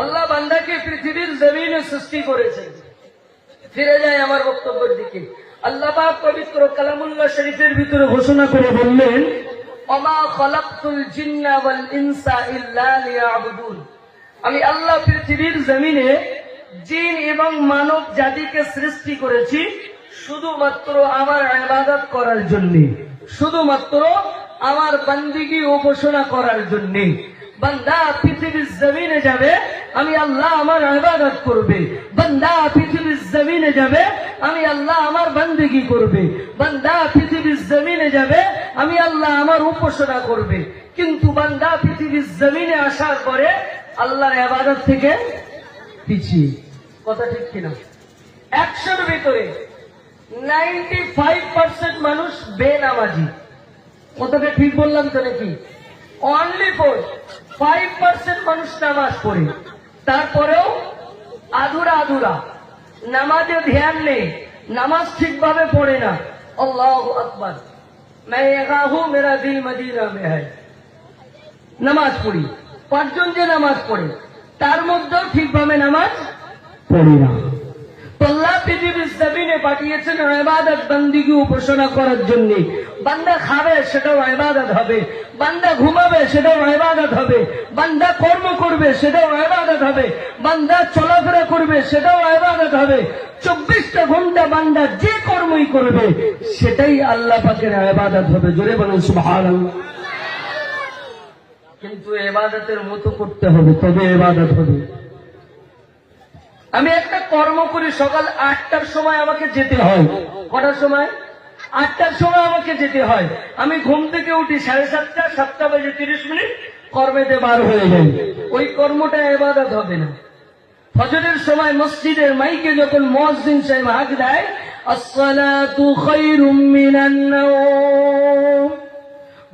আল্লাহ বান্দাকে পৃথিবীর জমিনে সৃষ্টি করেছেন ফিরে যায় আমার বক্তব্যের দিকে। আল্লাহ পবিত্র কালামুল্লাহ শরীফের ভিতরে ঘোষণা করে বললেন আমি আল্লাহ পৃথিবীর জমিনে জিন এবং মানব জাতিকে সৃষ্টি করেছি শুধুমাত্র আমার ইবাদত করার জন্য, শুধুমাত্র আমার বান্দিগি উপাসনা করার জন্য। বান্দা পৃথিবীর জমিনে যাবে, আমি আল্লাহ আমার ইবাদত করবে। বান্দা পৃথিবীর জমিনে যাবে, আমি আল্লাহ আমার বান্দিগি করবে। বান্দা পৃথিবীর জমিনে যাবে, আমি আল্লাহ আমার উপাসনা করবে। কিন্তু বান্দা পৃথিবীর জমিনে আসার পরে আল্লাহর ইবাদত থেকে পিছিয়ে। কথা ঠিক কিনা? একশোর ভিতরে নাইনটি ফাইভ পার্সেন্ট মানুষ বেনামাজি। কতটা ঠিক বললাম তো নাকি? অনলি ফোর ফাইভ পার্সেন্ট মানুষ নামাজ পড়ে তারপরেও আধুরা আধুরা নামাজে ধ্যান নেই নামাজ ঠিকভাবে পড়ে না আল্লাহ আকবর मैं यहाँ हूँ मेरा दिल मदीना में है নামাজ পড়ি পাঁচজন যে নামাজ পড়ে তার মধ্যেও ঠিকভাবে নামাজ পড়ি না আল্লাহ পৃথিবীর জমিনে পাঠিয়েছেন ইবাদত বন্দিকে উপাসনা করার জন্য বান্দা খাবে সেটাও ইবাদত হবে বান্দা ঘুমাবে, সেটাও ইবাদত হবে। বান্দা কর্ম করবে, সেটাও ইবাদত হবে। বান্দা চলাফেরা করবে, সেটাও ইবাদত হবে। চব্বিশটা ঘণ্টা বান্দা যে কর্মই করবে, সেটাই আল্লাহ পাকের ইবাদত হবে। জোরে বলুন, সুবহানাল্লাহ। কিন্তু এবাদতের মতো করতে হবে, তবে এবাদত হবে। আমি একটা কর্ম করি সকাল আটটার সময় আমাকে যেতে হয়। কটার সময়? আটটার সময় আমাকে যেতে হয়। আমি ঘুম থেকে উঠি সাড়ে সাতটা সাতটা বাজে তিরিশ মিনিট কর্মেতে বার হয়ে যাই। ওই কর্মটা এবাদত হবে না। ফজরের সময় মসজিদের মাইকে যখন মসজিদ সাহেব হাক দেয়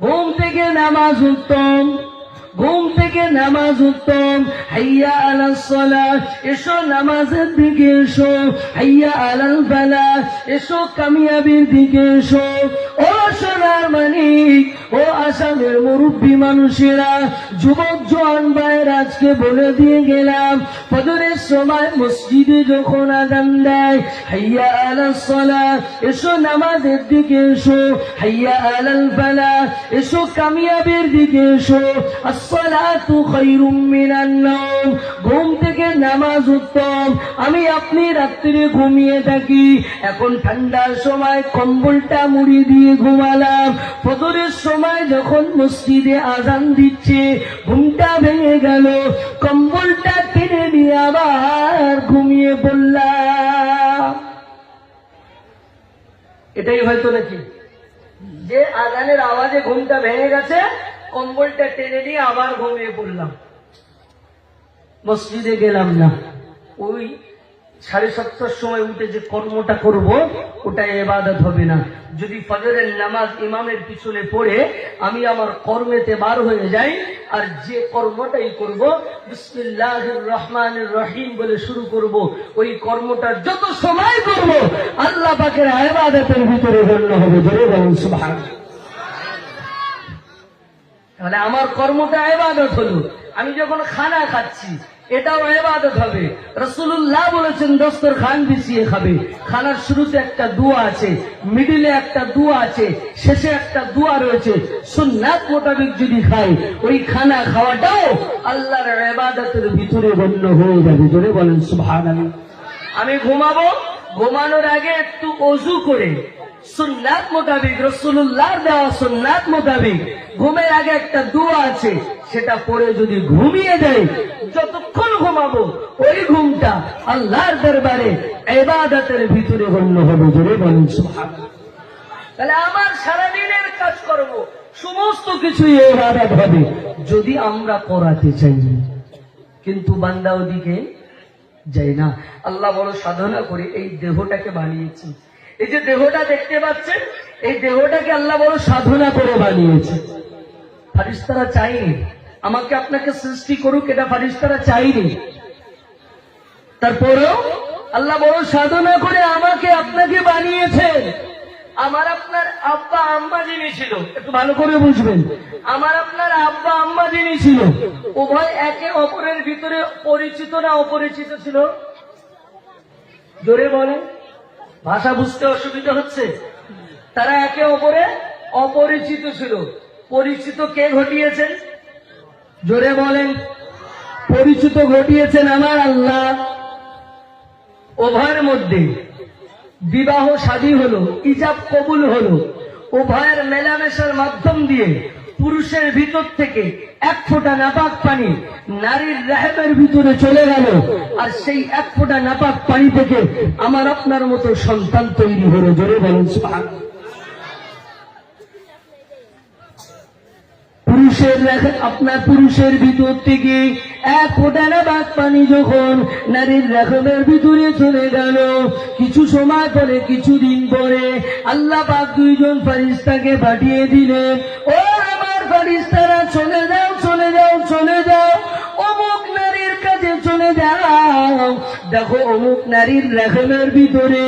ঘুম থেকে নামাজ উত্তম। ঘুম থেকে নামাজ উত্তম। হাইয়া আলাল সালা এসো নামাজের দিকে এসো। হাইয়া আলাল বালা, এসো কামিয়াবির দিকে এসো। ও সোনার মানিক ও আসামের মুরব্বী মানুষেরা, যুবক জোয়ান ভাইয়ের আজকে বলে দিয়ে গেলাম, ফজরের সময় মসজিদে যখন আজান দেয়, হাইয়া আলাল সালাত এসো নামাজের দিকে এসো, হাইয়া আলাল বালা, এসো কামিয়াবির দিকে এসো, আসসালাতু খায়রুম মিনান নাওম, ঘুম থেকে নামাজ উত্তম, আমি আপনি রাত্রিরে ঘুমিয়ে থাকি, এখন ঠান্ডার সময় কম্বলটা মুড়ি দিয়ে ঘুমালাম। ফজরের সময় যখন মসজিদে আজান দিচ্ছে, ঘুমটা ভেঙে গেল। কম্বলটা টেনে নিয়ে আবার ঘুমিয়ে পড়লাম। এটাই হয়তো নাকি? যে আজানের আওয়াজে ঘুমটা ভেঙে গেছে, কম্বলটা টেনে নিয়ে আবার ঘুমিয়ে পড়লাম। মসজিদে গেলাম না। ওই সাড়ে সাতটার সময় উঠে যে কর্মটা করব, ওটা এবাদত হবে না। যদি ফজরের নামাজ ইমামের পিছনে পড়ে, আমি আমার কর্মেতে বার হয়ে যাই, আর যে কর্মটাই করব বিসমিল্লাহ রহমান রহিম বলে শুরু করব, ওই কর্মটা যত সময় করব, আল্লাহ পাকের আবাদতের ভিতরে গণ্য হবে। ধরে বলুন সুবহান তাহলে আমার কর্মটা এবাদত হলো। আমি যখন খানা খাচ্ছি এটাও এবাদত হবে। রসুল্লাহ বলেছেন দস্তর খান বিছিয়ে খাবে। খানার শুরুতে একটা দুয়া আছে মিডিলে একটা দুয়া আছে শেষে একটা দুয়া রয়েছে। সুন্নাত মোতাবেক যদি খাই ওই খানা খাওয়াটাও আল্লাহর এবাদতের ভিতরে গণ্য হয়ে যাবে। জোরে বলেন সুভান আমি ঘুমাবো? ঘুমানোর আগে একটু অজু করে সুন্নাত মোতাবিক রসুল্লাহর দেওয়া সুন্নাত মোতাবিক ঘুমের আগে একটা দোয়া আছে, সেটা পড়ে যদি ঘুমিয়ে দেয় যতক্ষণ ঘুমাবো, ওই ঘুমটা আল্লাহর দরবারে এবাদতের ভিতরে গণ্য হবে জোরে সুবহানাল্লাহ। তাহলে আমার সারাদিনের কাজ করব সমস্ত কিছুই এবাদত হবে, যদি আমরা করাতে চাই। কিন্তু বান্দা ওদিকে যাই না। আল্লাহ বড় সাধনা করে এই দেহটাকে বানিয়েছি। এই যে দেহটা দেখতে পাচ্ছেন, এই দেহটাকে আল্লাহ বড় সাধনা করে বানিয়েছে। ফারিস্তারা চাইনি আমাকে আপনাকে সৃষ্টি করুক, এটা ফারিস্তারা চাইনি তারপরেও আল্লাহ বড় সাধনা করে আমাকে আপনাকে বানিয়েছেন আমার আপনার আব্বা আম্মা যিনি ছিল, একটু ভালো করে বুঝবেন। আমার আপনার আব্বা আম্মা যিনি ছিল, উভয় একে অপরের ভিতরে পরিচিত না অপরিচিত ছিল? জোরে বলেন। ভাষা বুঝতে অসুবিধা হচ্ছে? তারা একে অপরে অপরিচিত ছিল। পরিচিত কে ঘটিয়েছেন? জোরে বলেন। পরিচিত ঘটিয়েছেন আমার আল্লাহ। ওভার মধ্যে বিবাহ শাদী হলো, ইজাব কবুল হলো। উভয়ের মেলামেশার মাধ্যম দিয়ে পুরুষের ভিতর থেকে এক ফোঁটা নাপাক পানি নারীর রেহেমের ভিতরে চলে গেল আর সেই এক ফোঁটা নাপাক পানি থেকে আমার আপনার মতো সন্তান তৈরি হলো জোরে বলুন। পুরুষের আপনার পুরুষের ভিতর থেকে এক ফোঁটা নাপাক পানি যখন নারীর রেখমের ভিতরে চলে গেল, কিছু সময় পরে, কিছুদিন পরে আল্লাহ পাক দুইজন ফারিস্তাকে পাঠিয়ে দিলেন ও ফারিস্তারা চলে যাও চলে যাও চলে যাও। অমুক চলে যাও দেখো অমুক নারীর রেখমের ভিতরে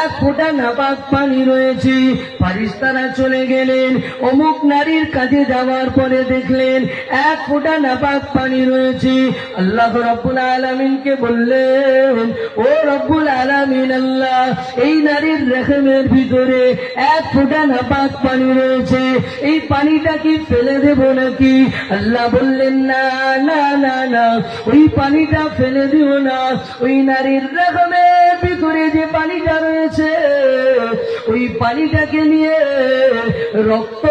এক ফোঁটা নাপাক পানি রয়েছে। ফারিস্তারা চলে গেলেন। অমুক নারীর কাছে যাওয়ার পরে দেখলেন এক ফোঁটা নাপাক পানি রয়েছে। আল্লাহ রব্বুল আলমিনকে বললেন, ও রব্বুল আলমিন আল্লাহ, এই নারীর রেখমের ভিতরে এক ফোঁটা নাপাক পানি রয়েছে। এই পানিটা কি ফেলে দেব নাকি? আল্লাহ বললেন, না না না না। ওই পানিটা ফেলে দিও না। ওই নারীর রেখমের ভিতরে যে পানিটা রয়েছে, ওই পানিটাকে নিয়ে রক্ত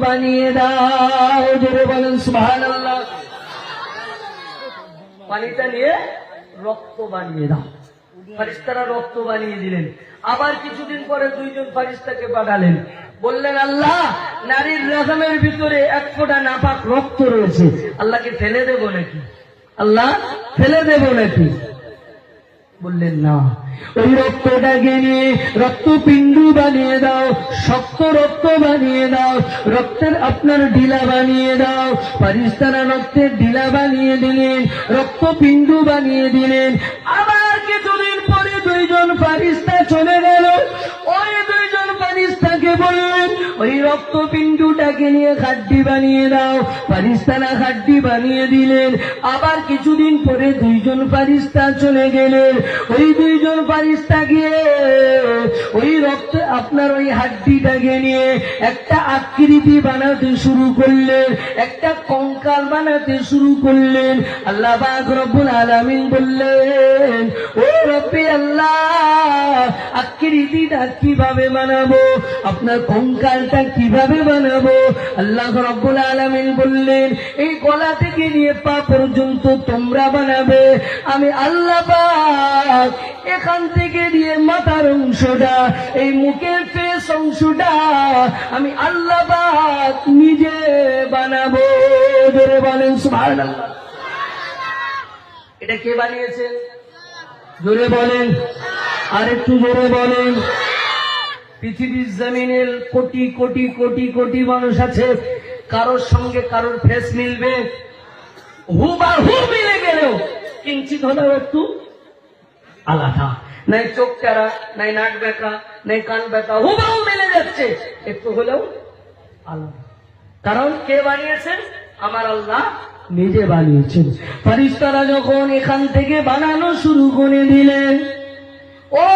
বানিয়ে দাও। জোরে বলেন, সুবহানাল্লাহ। পানিটা নিয়ে রক্ত বানিয়ে দাও। ফারিস্তারা রক্ত বানিয়ে দিলেন। আবার কিছুদিন পরে দুইজন ফারিস্তাকে পাঠালেন। বললেন, আল্লাহ, নারীর রকমের ভিতরে এক ফোঁটা নাপাক রক্ত রয়েছে। আল্লাহকে ফেলে দেব নাকি? আল্লাহ ফেলে দেব নাকি? বললেন, না। ওই রক্তটাকে নিয়ে রক্তপিণ্ডু বানিয়ে দাও, শক্ত রক্ত বানিয়ে দাও, রক্তের আপনার ঢিলা বানিয়ে দাও। পারিস্তারা রক্তের ঢিলা বানিয়ে দিলেন রক্তপিণ্ডু বানিয়ে দিলেন। আবার কিছুদিন পরে দুইজন ফারিস্তা চলে গেল। ওই দুইজন ফারিস্তাকে বললেন, ওই রক্তপিণ্ডুটাকে নিয়ে খাড্ডি বানিয়ে দাও ফারিস্তারা খাড্ডি বানিয়ে দিলেন। আবার কিছুদিন পরে দুইজন ফারিস্তা চলে গেলেন। ওই দুইজন ফারিস্তা গিয়ে, ওই রক্ত, আপনার ওই হাড্ডিটাকে নিয়ে একটা আকৃতি বানাতে শুরু করলেন, একটা কঙ্কাল বানাতে শুরু করলেন। আল্লাহ রব্বুল আলামিন বললেন, ও রব্বি আল্লাহ, আকৃতিটা কীভাবে বানাবো? আপনার কঙ্কালটা কীভাবে বানাবো? আল্লাহ রব্বুল আলামিন বললেন, এই গলা থেকে নিয়ে পা পর্যন্ত তোমরা বানাবে। আমি আল্লাহ এখান থেকে দিয়ে মাথার অংশটা, এই মুখের ফেস অংশটা আমি আল্লাহ নিজে বানাবো। জোরে বলেন, সুবহানাল্লাহ। এটা কে বানিয়েছেন জোরে বলেন। আর একটু জোরে বলেন। পৃথিবীর জমিনের কোটি কোটি কোটি কোটি মানুষ আছে। কারোর সঙ্গে কারোর ফেস মিলবে। হু বা হু মিলে গেলেও কিঞ্চিত হলেও একটু আলাদা। নাই চোখ চারা নাই নাক বেঁকা নাই কান বেঁকা হুবাহু মিলে যাচ্ছে। একটু হলেও আলাদা। কারণ কে বানিয়েছেন? আমার আল্লাহ নিজে বানিয়েছেন। ফারিস্তারা যখন এখান থেকে বানানো শুরু করে দিলেন ও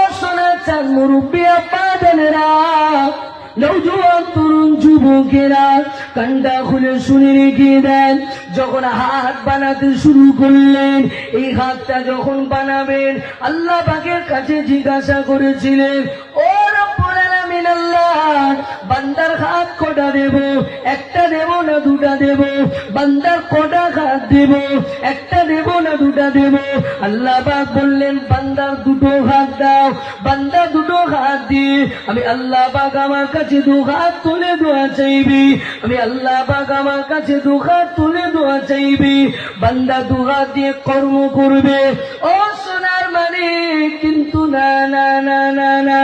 চাঁদ মুরব্বী আপা জানেরা নৌজওয়ান তরুণ যুবকেরা কান্ডা খুলে শুনে রেখে দেন, যখন হাত বানাতে শুরু করলেন, এই হাতটা যখন বানাবেন, আল্লাহ পাকের কাছে জিজ্ঞাসা করেছিলেন বান্দার হাত কটা দেব? একটা দেব না দুটা দেব? বান্দার কটা হাত দেব? একটা দেব দুটা দেব। আল্লাহ পাক বললেন বান্দার দুটো হাত দাও, বান্দা দুটো হাত দিয়ে আমি আল্লাহ পাক আমার কাছে দু হাত তুলে দোয়া চাইবি। আমি আল্লাহ পাক আমার কাছে দু হাত তুলে দোয়া চাইবি। বান্দা দু হাত দিয়ে কর্ম করবে। ও সোনার মানে কিন্তু না না না না না।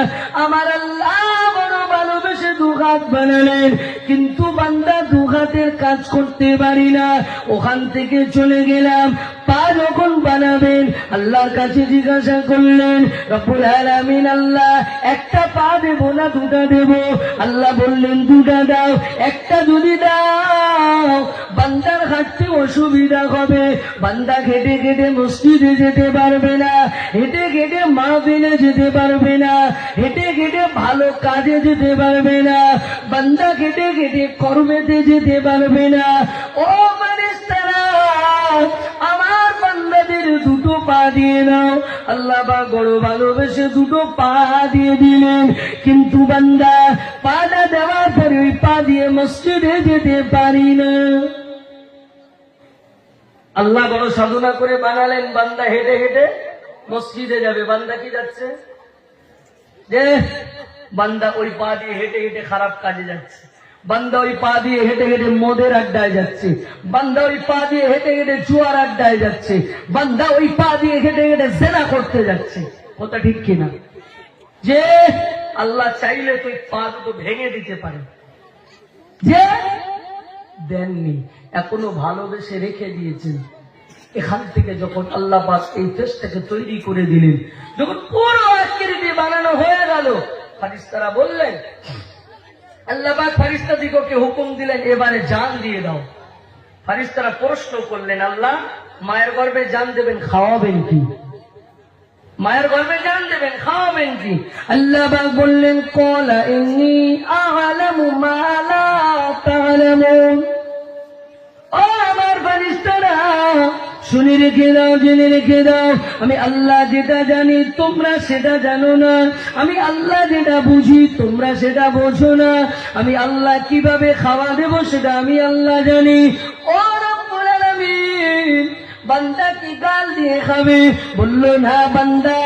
আমার আল্লাহ বড় ভালোবেসে দু হাত বানালেন। কিন্তু বান্দা দু হাতের কাজ করতে পারি না। ওখান থেকে চলে গেলাম। পা যখন বানাবেন। আল্লাহর কাছে জিজ্ঞাসা করলেন, রব্বুল আলামিন আল্লাহ, একটা পা দেব না দুটা দেব? আল্লাহ বললেন, দুটা দাও, একটা যদি দাও, বান্দার হাঁটতে অসুবিধা হবে। বান্দা ঘেটে ঘেটে মসজিদে যেতে পারবে না, হেঁটে ঘেটে মা বেনে যেতে পারবে না, হেঁটে ঘেটে ভালো কাজে যেতে পারবে না, বান্দা ঘেটে ঘেটে কর্মেতে যেতে পারবে না। ও আমার দুটো পা দিয়ে নাও আল্লাহ বা বড় ভালোবেসে দুটো পা দিয়ে দিলেন। কিন্তু বান্দা পাটা দেওয়ার পরে ওই পা দিয়ে মসজিদে যেতে পারি না। আল্লাহ বড় সাধনা করে বানালেন। বান্দা হেঁটে হেঁটে মসজিদে যাবে। বান্দা কি যাচ্ছে? যে বান্দা ওই পা দিয়ে হেঁটে হেঁটে খারাপ কাজে যাচ্ছে। বান্দা ওই পা দিয়ে হেঁটে হেঁটে মদের আড্ডায় যাচ্ছে। বান্দা ওই পা দিয়ে হেঁটে হেঁটে জুয়ার আড্ডায় যাচ্ছে। বান্দা ওই পা দিয়ে হেঁটে হেঁটে জেনা করতে যাচ্ছে। কথা ঠিক কিনা? যে আল্লাহ চাইলে তো পা দুটো ভেঙে দিতে পারে। যে দেননি, এখনও ভালোবেসে রেখে দিয়েছেন। এখান থেকে যখন আল্লাহ পাক এই দেশটাকে তৈরি করে দিলেন, যখন পুরো আকৃতি বানানো হয়ে গেল ফারিস্তারা বললেন আল্লাহ পাক ফারিস্তা দিগকে হুকুম দিলেন, এবারে জান দিয়ে দাও। ফারিস্তারা প্রশ্ন করলেন, আল্লাহ, মায়ের গর্ভে জান দেবেন, খাওয়াবেন কি? মায়ের গর্ভে জান দেবেন, খাওয়াবেন কি? আল্লাহ বললেন, কলা ইন্নি আ'লামু মালা লা ও আমার ফারিস্তারা শুনে রেখে দাও, জেনে রেখে দাও। আমি আল্লাহ যেটা জানি, তোমরা সেটা জানো না। আমি আল্লাহ যেটা বুঝি, তোমরা সেটা বোঝো না। আমি আল্লাহ কীভাবে খাওয়া দেব, সেটা আমি আল্লাহ জানি। বান্দা কি গাল দিয়ে খাবে? বলল, না বান্দা,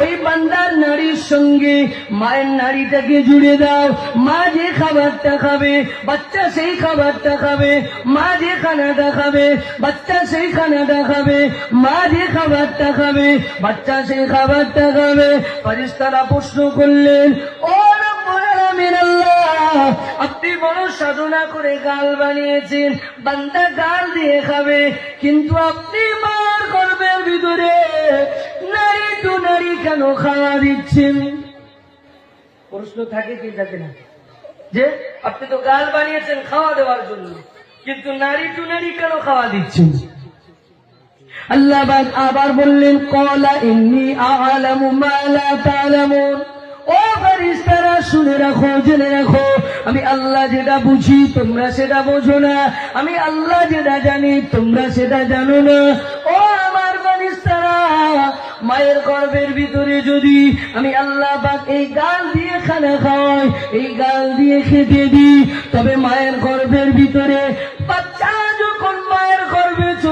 ওই বান্দার নারীর সঙ্গে মায়ের নারীটাকে জুড়ে দাও। মা যে খাবারটা খাবে, বাচ্চা সেই খাবারটা খাবে। মা যে খানাটা খাবে, বাচ্চা সেই খানাটা খাবে। মা যে খাবারটা খাবে, বাচ্চা সেই খাবারটা খাবে। ফারিস্তারা প্রশ্ন করলেন ও আপনি বড় সাধনা করে গাল বানিয়েছেন, বান্দা গাল দিয়ে খাবে, কিন্তু আপনি মার গর্বের ভিতরে নারী নারী কেন খাওয়া দিচ্ছেন? প্রশ্ন থাকে কি থাকে না? যে, আপনি তো গাল বানিয়েছেন খাওয়া দেওয়ার জন্য, কিন্তু নারী টু নারী কেন খাওয়া দিচ্ছেন? আল্লাহ আবার বললেন, কলা ইন্নি আ'লামু মা লা তা'লামুন। ও ফারিস্তারা শুনে রাখো, জেনে রাখো, আমি আল্লাহ যেটা বুঝি তোমরা সেটা বোঝো না। আমি আল্লাহ যেটা জানি তোমরা সেটা জানো না। ও আমার ফারিস্তারা মায়ের গর্ভের ভিতরে যদি আমি আল্লাহ পাক এই গাল দিয়ে খানা খাওয়াই, এই গাল দিয়ে খেতে দিই, তবে মায়ের গর্ভের ভিতরে গর্ভে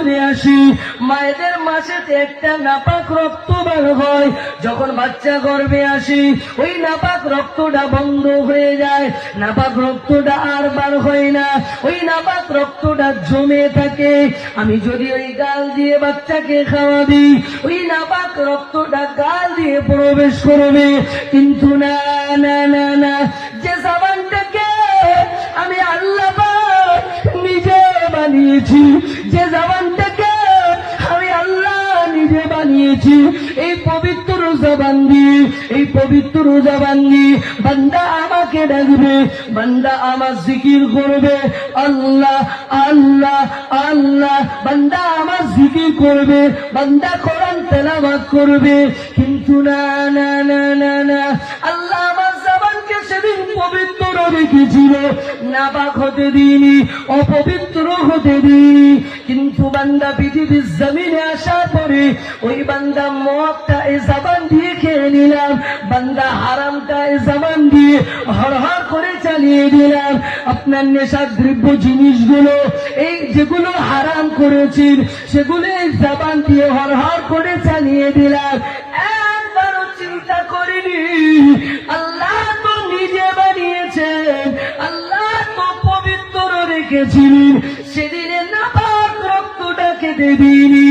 চলে আসি। মায়েদের মাসেতে একটা নাপাক রক্ত বার হয়। যখন বাচ্চা গর্ভে আসি, ওই নাপাক রক্তটা বন্ধ হয়ে যায়। নাপাক রক্তটা আর বার হয় না। ওই নাপাক রক্তটা জমে থাকে। আমি যদি ওই গাল দিয়ে বাচ্চাকে খাওয়া দিই ওই নাপাক রক্তটা গাল দিয়ে প্রবেশ করবে। কিন্তু না না না না বানিয়েছি। যে জবানটাকে আমি আল্লাহ নিজে বানিয়েছি, এই পবিত্র জবান দিয়ে, এই পবিত্র জবান দিয়ে বান্দা আমাকে ডাকবে, বান্দা আমার জিকির করবে। আল্লাহ আল্লাহ আল্লাহ, বান্দা আমার জিকির করবে, বান্দা কোরআন তেলাবাদ করবে। কিন্তু না না না না, আল্লাহ আমার জবানকে সেদিন পবিত্র রেখেছিল। নাপাক হতে দিইনি, অপবিত্র হতে দিইনি। কিন্তু বান্দা পৃথিবীর জমিনে আসার পরে ওই বান্দা মদটা এই জবান দিয়ে খেয়ে নিলাম। বান্দা হারামটা এই জবান দিয়ে হর হর করে চালিয়ে দিলাম। আপনার নেশার দ্রব্য জিনিসগুলো, এই যেগুলো হারাম করেছেন, সেগুলো এই জবান দিয়ে হর হর করে চালিয়ে দিলাম। একবারও চিন্তা করিনি, আল্লাহ রেখেছিলেন সেদিনে নাপাক রক্তটা খেতে দিইনি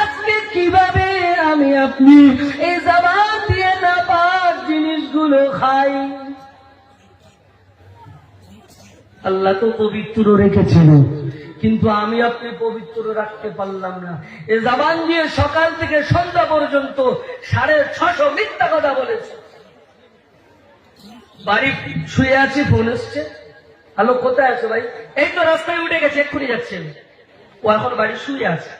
আজকে কীভাবে আমি আপনি এই জবান দিয়ে নাপাক জিনিসগুলো খাই? আল্লাহ তো পবিত্র রেখেছিল, কিন্তু আমি আপনি পবিত্র রাখতে পারলাম না। এ জাবান দিয়ে সকাল থেকে সন্ধ্যা পর্যন্ত সাড়ে ছশো মিথ্যা কথা বলেছে। বাড়ি শুয়ে আছি, ফোন এসছে। হ্যালো, কোথায় আছো ভাই? এই তো রাস্তায় উঠে গেছে, এক্ষুনি যাচ্ছে ও, এখন বাড়ি শুয়ে আছে।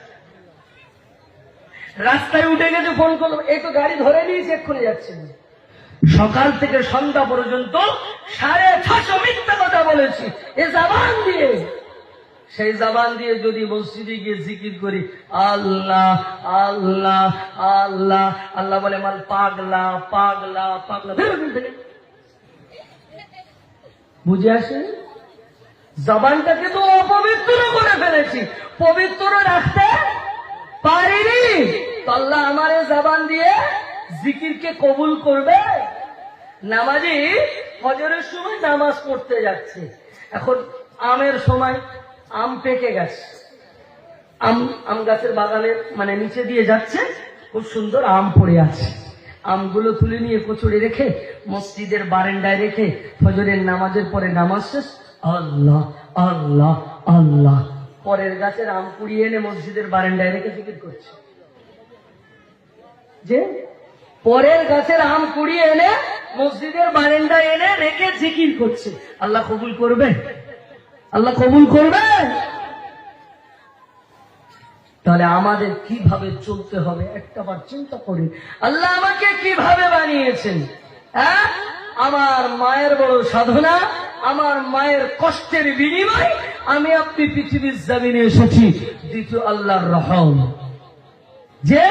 রাস্তায় উঠে গেছে, ফোন করল এই তো গাড়ি ধরে নিয়েছে, এক্ষুনি যাচ্ছেন সকাল থেকে সন্ধ্যা পর্যন্ত সাড়ে ছশো মিথ্যা কথা বলেছি। এ জাবান দিয়ে। সেই জাবান দিয়ে যদি মসজিদে গিয়ে জিকির করি, আল্লাহ আল্লাহ আল্লাহ আল্লাহ বলে মাল পাগলা পাগলা পাগলা বুঝে আসে জবানটাকে তো অপবিত্র করে ফেলেছি। পবিত্র রাখতে পারিনি। তল্লা আমার জবান দিয়ে জিকিরকে কবুল করবে। নামাজি ফজরের সময় নামাজ পড়তে যাচ্ছে। এখন আমের সময় আম পেকে গেছে। আম আম গাছের বাগানের মানে নিচে দিয়ে যাচ্ছে। খুব সুন্দর আম পড়ে আছে। আমগুলো তুলে নিয়ে কচুরি রেখে, মসজিদের বারান্দায় রেখে ফজরের নামাজের পরে নামাজ শেষ আল্লাহ আল্লাহ আল্লাহ। পরের গাছের আম কুড়িয়ে এনে মসজিদের বারান্দায় রেখে জিকির করছে। যে পরের গাছের আম কুড়িয়ে এনে মসজিদের বারান্দায় এনে রেখে জিকির করছে। আল্লাহ কবুল করবে? আল্লাহ কবুল করবে? তাহলে আমাদের কীভাবে চলতে হবে? একটা বার চিন্তা করি। আল্লাহ আমাকে কীভাবে বানিয়েছেন? হ্যাঁ? আমার মায়ের বড় সাধনা, আমার মায়ের কষ্টের বিনিময় আমি আপনি পৃথিবীর জামিনে এসেছি, দ্বিতীয় আল্লাহর রহম। যে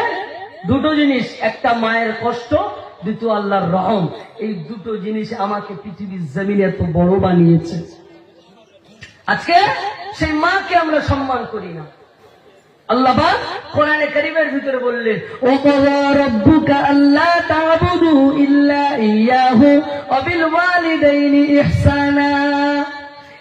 দুটো জিনিস, একটা মায়ের কষ্ট, দ্বিতীয় আল্লাহর রহম। এই দুটো জিনিস আমাকে পৃথিবীর জমিনে এত বড় বানিয়েছে। আজকে সেই মাকে আমরা সম্মান করি না। আল্লাহ পাক কোরআনে কারীমের ভিতরে বললেন ও কাযা রাব্বুকা আল্লা তা'বুদু ইল্লা ইয়াহু ওয়া বিল ওয়ালিদাইনি ইহসানা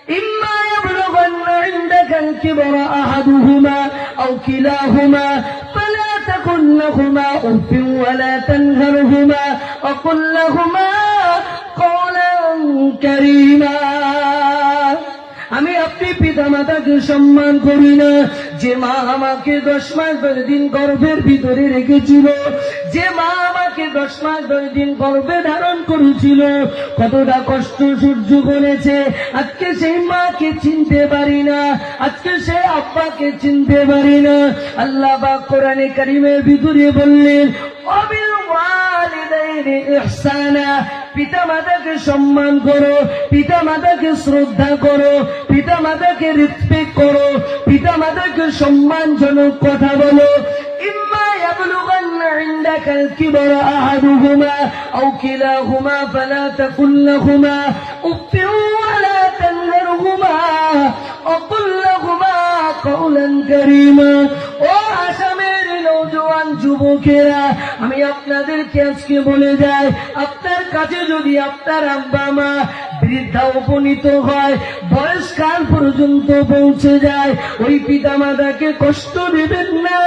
إما يبلغن عندك الكبر أحدهما أو كلاهما فلا تكن لهما أف ولا تنهرهما وقل لهما قولا كريما আমি আপনি পিতা মাতাকে সম্মান করি না যে মা আমাকে দশ মাস ধরে দিন গর্ভের ভিতরে রেখেছিল, যে মা আমাকে দশ মাস ধরে দিন গর্ভে ধারণ করেছিল, কতটা কষ্ট সহ্য করেছে আজকে সেই মাকে চিনতে পারি না, আজকে সে আব্বাকে চিনতে পারি না। আল্লাহ বা কোরআনে কারিমের ভিতরে বললেন, অবিল পিতা মাতাকে সম্মান করো পিতা মাতাকে শ্রদ্ধা করো পিতা মাতাকে রেসপেক্ট করো পিতা মাতাকে সম্মানজনক কথা বলো إما يبلغن عندك الكبر أحدهما أو كلاهما فلا تقل لهما أف ولا تنهرهما وقل لهما قولا كريما ও আসামের নৌজওয়ান যুবকেরা, আমি আপনাদেরকে আজকে বলে যাই, আপনার কাছে যদি আপনার আব্বা মা বৃদ্ধা উপনীত হয় বয়সকাল পর্যন্ত পৌঁছে যায়, ওই পিতা মাতাকে কষ্ট দেবেন না,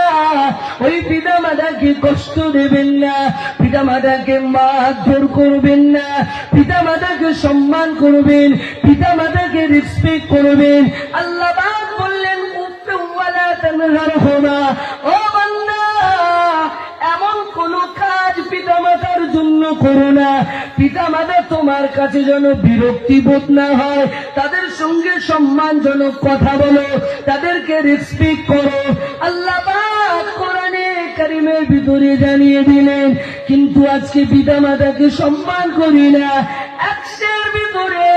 ওই পিতা মাতাকে কষ্ট দেবেন না পিতা মাতাকে মারধর করবেন না পিতা মাতাকে সম্মান করবেন পিতা মাতাকে রেসপেক্ট করবেন। আল্লাহ বললেন ও করো না। পিতা মাতা তোমার কাছে যেন বিরক্তি বোধ না হয়, তাদের সঙ্গে সম্মানজনক কথা বলো, তাদেরকে রেসপেক্ট করো। আল্লাহ জানিয়ে দিলেন, কিন্তু আজকে পিতা মাতাকে সম্মান করি না। একশের ভিতরে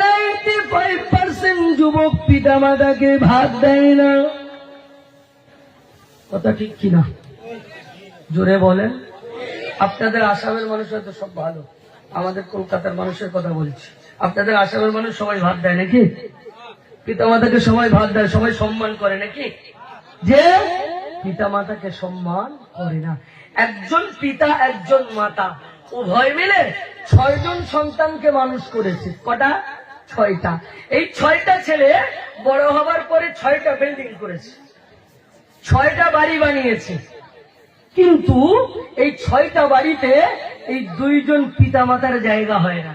নাইনটি ফাইভ পার্সেন্ট যুবক পিতা মাতাকে ভাত দেয় না। কথা ঠিক কিনা? জোরে বলেন। আপনাদের আসামের মানুষ হয়তো সব ভালো। আমাদের কলকাতার মানুষের কথা বলছি। আপনাদের আসামের মানুষ সবাই ভাত দেয় নাকি? পিতা মাতাকে সবাই ভাত দেয়, সবাই সম্মান করে নাকি? যে পিতা মাতাকে সম্মান করে না। একজন পিতা, একজন মাতা, উভয় মিলে ছয়জন সন্তানকে মানুষ করেছে। কটা? ছয়টা। এই ছয়টা ছেলে বড় হবার পরে ছয়টা বিল্ডিং করেছে। ছয়টা বাড়ি বানিয়েছে। কিন্তু এই ছয়টা বাড়িতে এই দুইজন পিতা মাতার জায়গা হয় না।